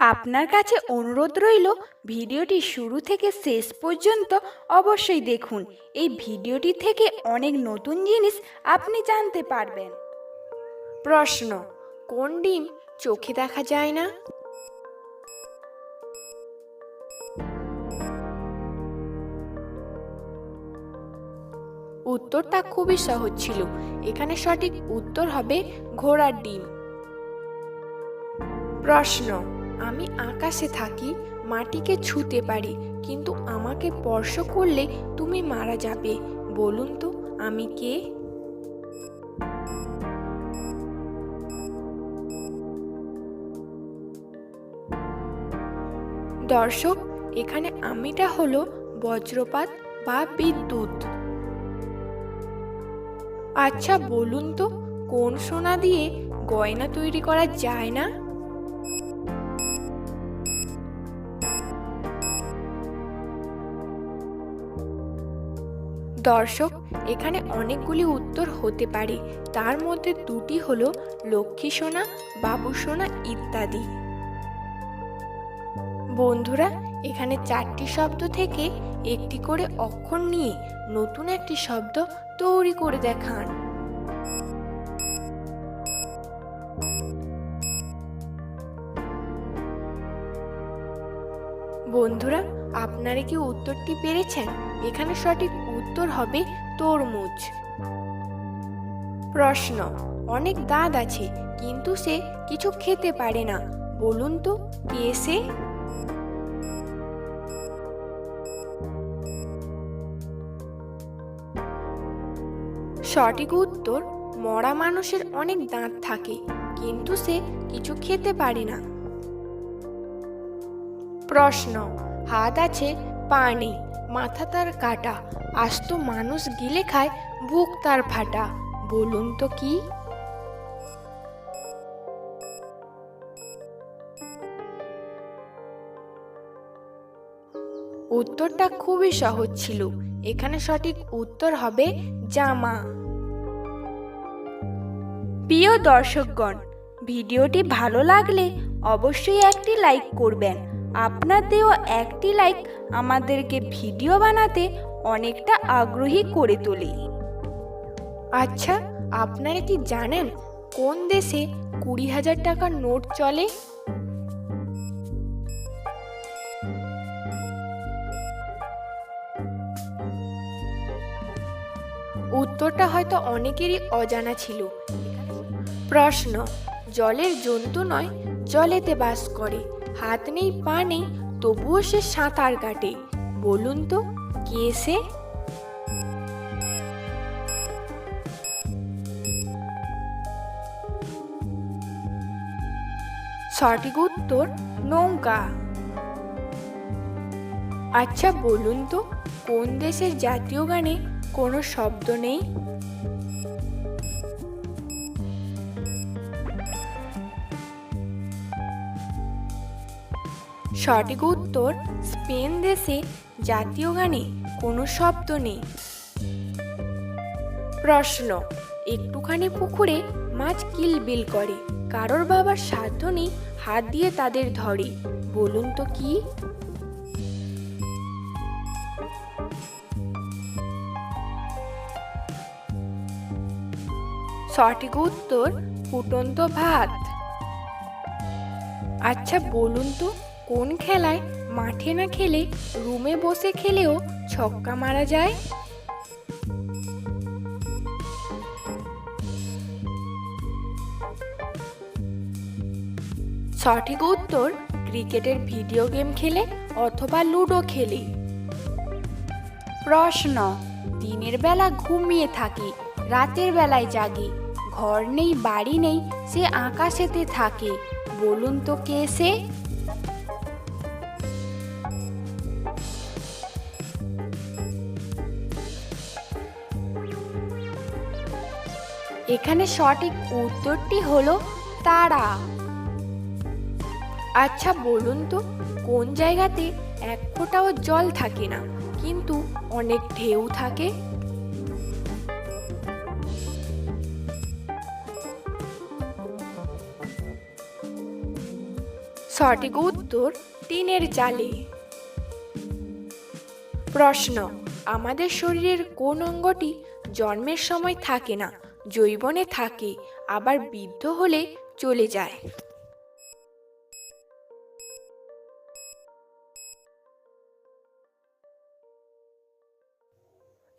আপনার কাছে অনুরোধ রইল, ভিডিওটি শুরু থেকে শেষ পর্যন্ত অবশ্যই দেখুন। এই ভিডিওটি থেকে অনেক নতুন জিনিস আপনি জানতে পারবেন। প্রশ্ন, কোন ডিম চোখে দেখা যায় না? উত্তরটা খুবই সহজ ছিল। এখানে সঠিক উত্তর হবে ঘোড়ার ডিম। প্রশ্ন আমি আকাশে থাকি, মাটিকে ছুতে পারি, কিন্তু আমাকে স্পর্শ করলে তুমি মারা যাবে। বলুন তো, আমি কে? দর্শক, এখানে আমিটা হলো বজ্রপাত বা বিদ্যুৎ। আচ্ছা বলুন তো, কোন সোনা দিয়ে গয়না তৈরি করা যায় না? দর্শক, এখানে অনেকগুলি উত্তর হতে পারে। তার মধ্যে দুটি হল লক্ষ্মী সোনা, বাবু সোনা ইত্যাদি। বন্ধুরা, এখানে চারটি শব্দ থেকে একটি করে অক্ষর নিয়ে নতুন একটি শব্দ তৈরি করে দেখান। বন্ধুরা, আপনারা কি উত্তরটি পেরেছেন? এখানে সঠিক উত্তর হবে তরমুজ। প্রশ্ন, অনেক দাঁত আছে, কিন্তু সে কিছু খেতে পারে না। বলুন তো, কে সে? সঠিক উত্তর, মরা মানুষের অনেক দাঁত থাকে, কিন্তু সে কিছু খেতে পারে না। প্রশ্ন, হাত আছে পা নেই মাথা তার কাটা, আস্ত মানুষ গিলে খায়, বুক তার ফাটা, বলুন তো কি? উত্তরটা খুবই সহজ ছিল। এখানে সঠিক উত্তর হবে জামা। প্রিয় দর্শকগণ, ভিডিওটি ভালো লাগলে অবশ্যই একটি লাইক করবেন। আপনার দেওয়া একটি লাইক আমাদেরকে ভিডিও বানাতে অনেকটা আগ্রহী করে তোলে। আচ্ছা আপনারা কি জানেন কোন দেশে কুড়ি হাজার টাকার নোট চলে? উত্তরটা হয়তো অনেকেরই অজানা ছিল। প্রশ্ন, জলের জন্তু নয়, জলেতে বাস করে। হাত নেই, পা নেই, তবুও সে সাঁতার কাটে। বলুন তো, কে সে? সঠিক উত্তর, নৌকা। আচ্ছা বলুন তো, কোন দেশের জাতীয় গানে কোনো শব্দ নেই? সঠিক উত্তর স্পেন দেশে জাতীয় গানে কোনো শব্দ নেই। প্রশ্ন, একটুখানি পুকুরে মাছ কিলবিল করে, কারোর বাবার সাধ্য নেই হাত দিয়ে তাদের ধরে, বলুন তো কি? সঠিক উত্তর ফুটন্ত ভাত। আচ্ছা বলুন তো কোন খেলায় মাঠে না খেলে রুমে বসে খেলেও ছক্কা মারা যায়? সঠিক উত্তর, ক্রিকেটের ভিডিও গেম খেলে অথবা লুডো খেলে। প্রশ্ন, দিনের বেলা ঘুমিয়ে থাকি, রাতের বেলায় জাগে, ঘর নেই, বাড়ি নেই, সে আকাশেতে থাকে, বলুন তো কে সে? এখানে সঠিক উত্তরটি হলো তারা। আচ্ছা বলুন তো, কোন জায়গাতে এক ফোঁটাও জল থাকে না, কিন্তু অনেক ঢেউ থাকে? সঠিক উত্তর, টিনের চালে প্রশ্ন, আমাদের শরীরের কোন অঙ্গটি জন্মের সময় থাকে না জৈবনে থাকে, আবার বৃদ্ধ হলে চলে যায়।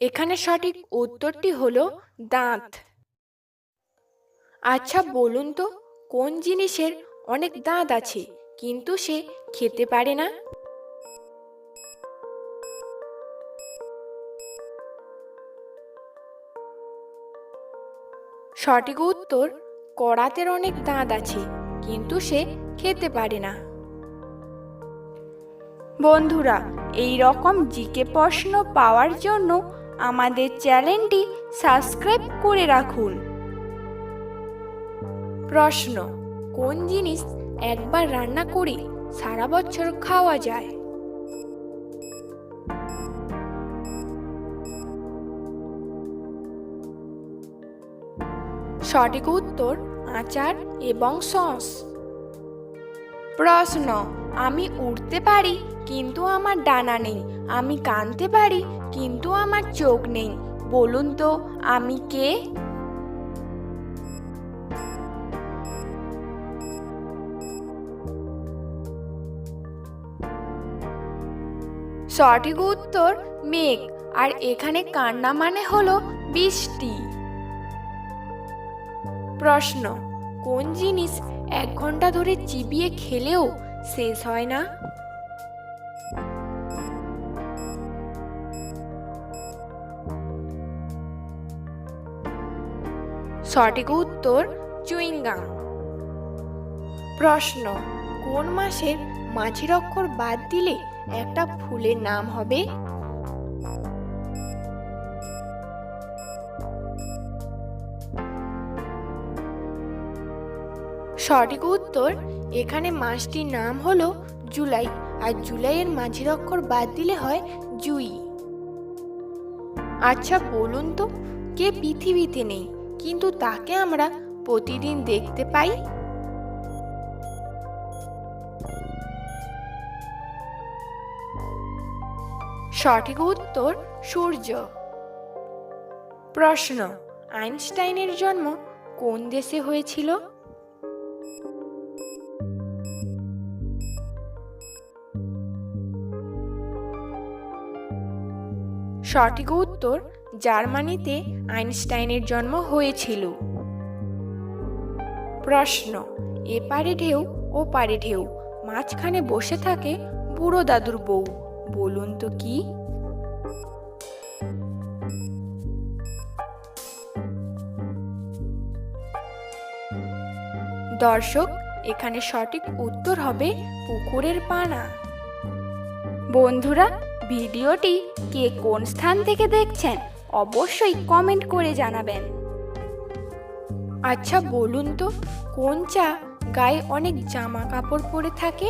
এখানে সঠিক উত্তরটি হলো দাঁত। আচ্ছা বলুন তো, কোন জিনিসের অনেক দাঁত আছে, কিন্তু সে খেতে পারে না? সঠিক উত্তর কড়াতের অনেক দাঁত আছে, কিন্তু সে খেতে পারে না। বন্ধুরা এই রকম জিকে প্রশ্ন পাওয়ার জন্য আমাদের চ্যানেলটি সাবস্ক্রাইব করে রাখুন। প্রশ্ন, কোন জিনিস একবার রান্না করে সারা বছর খাওয়া যায়? সঠিক উত্তর, আচার এবং সস। প্রশ্ন, আমি উঠতে পারি, কিন্তু আমার ডানা নেই। আমি কানতে পারি, কিন্তু আমার চোখ নেই। বলুন তো, আমি কে? সঠিক উত্তর, মেঘ। আর এখানে কান্না মানে হলো বৃষ্টি। প্রশ্ন, কোন জিনিস এক ঘণ্টা ধরে চিবিয়ে খেলেও শেষ হয় না? সঠিক উত্তর চুইংগাম প্রশ্ন, কোন মাসের মাঝের অক্ষর বাদ দিলে একটা ফুলের নাম হবে? সঠিক উত্তর, এখানে মাসটির নাম হলো জুলাই, আর জুলাইয়ের মাঝের অক্ষর বাদ দিলে হয় জুই। আচ্ছা বলুন তো, কে পৃথিবীতে নেই, কিন্তু তাকে আমরা প্রতিদিন দেখতে পাই? সঠিক উত্তর, সূর্য। প্রশ্ন, আইনস্টাইনের জন্ম কোন দেশে হয়েছিল? সঠিক উত্তর জার্মানিতে আইনস্টাইনের জন্ম হয়েছিল। প্রশ্ন এপারে ঢেউ, ও পারে ঢেউ, মাঝখানে বসে থাকে বুড়ো দাদুর বউ, বলুন তো কি? দর্শক, এখানে সঠিক উত্তর হবে পুকুরের পানা। বন্ধুরা ভিডিওটি কে কোন স্থান থেকে দেখছেন অবশ্যই কমেন্ট করে জানাবেন। আচ্ছা বলুন তো, কোন চা গায়ে অনেক জামা কাপড় পরে থাকে?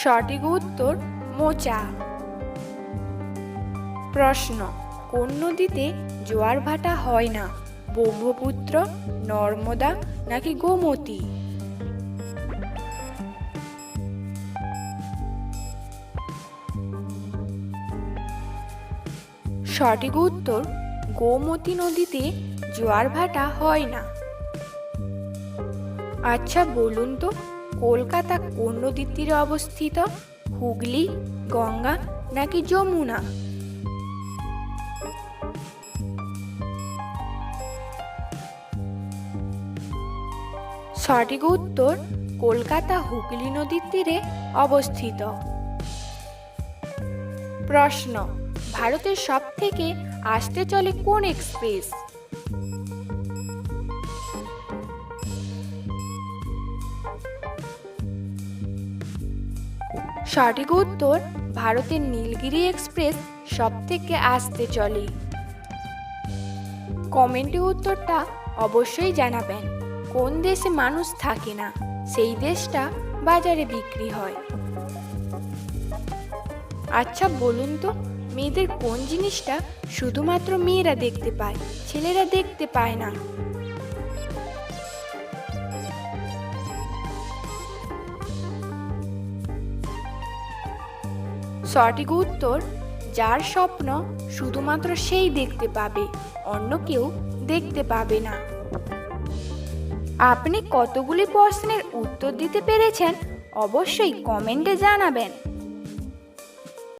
সঠিক উত্তর, মোচা। প্রশ্ন, কোন নদীতে জোয়ার ভাটা হয় না? ব্রহ্মপুত্র, নর্মদা নাকি গোমতী? সঠিক উত্তর, গোমতী নদীতে জোয়ার ভাটা হয় না। আচ্ছা বলুন তো, কলকাতা কোন নদীর তীরে অবস্থিত? হুগলি, গঙ্গা নাকি যমুনা? সঠিক উত্তর কলকাতা হুগলি নদীর তীরে অবস্থিত। প্রশ্ন, ভারতের সব থেকে আসতে চলে কোন এক্সপ্রেস? সঠিক উত্তর, ভারতের নীলগিরি এক্সপ্রেস সব থেকে আসতে চলে। কমেন্টে উত্তরটা অবশ্যই জানাবেন। কোন দেশে মানুষ থাকে না, সেই দেশটা বাজারে বিক্রি হয়। আচ্ছা বলুন তো, মেয়েদের কোন জিনিসটা শুধুমাত্র মেয়েরা দেখতে পায়, ছেলেরা দেখতে পায় না? সঠিক উত্তর, যার স্বপ্ন শুধুমাত্র সেই দেখতে পাবে, অন্য কেউ দেখতে পাবে না। আপনি কতগুলি প্রশ্নের উত্তর দিতে পেরেছেন অবশ্যই কমেন্টে জানাবেন।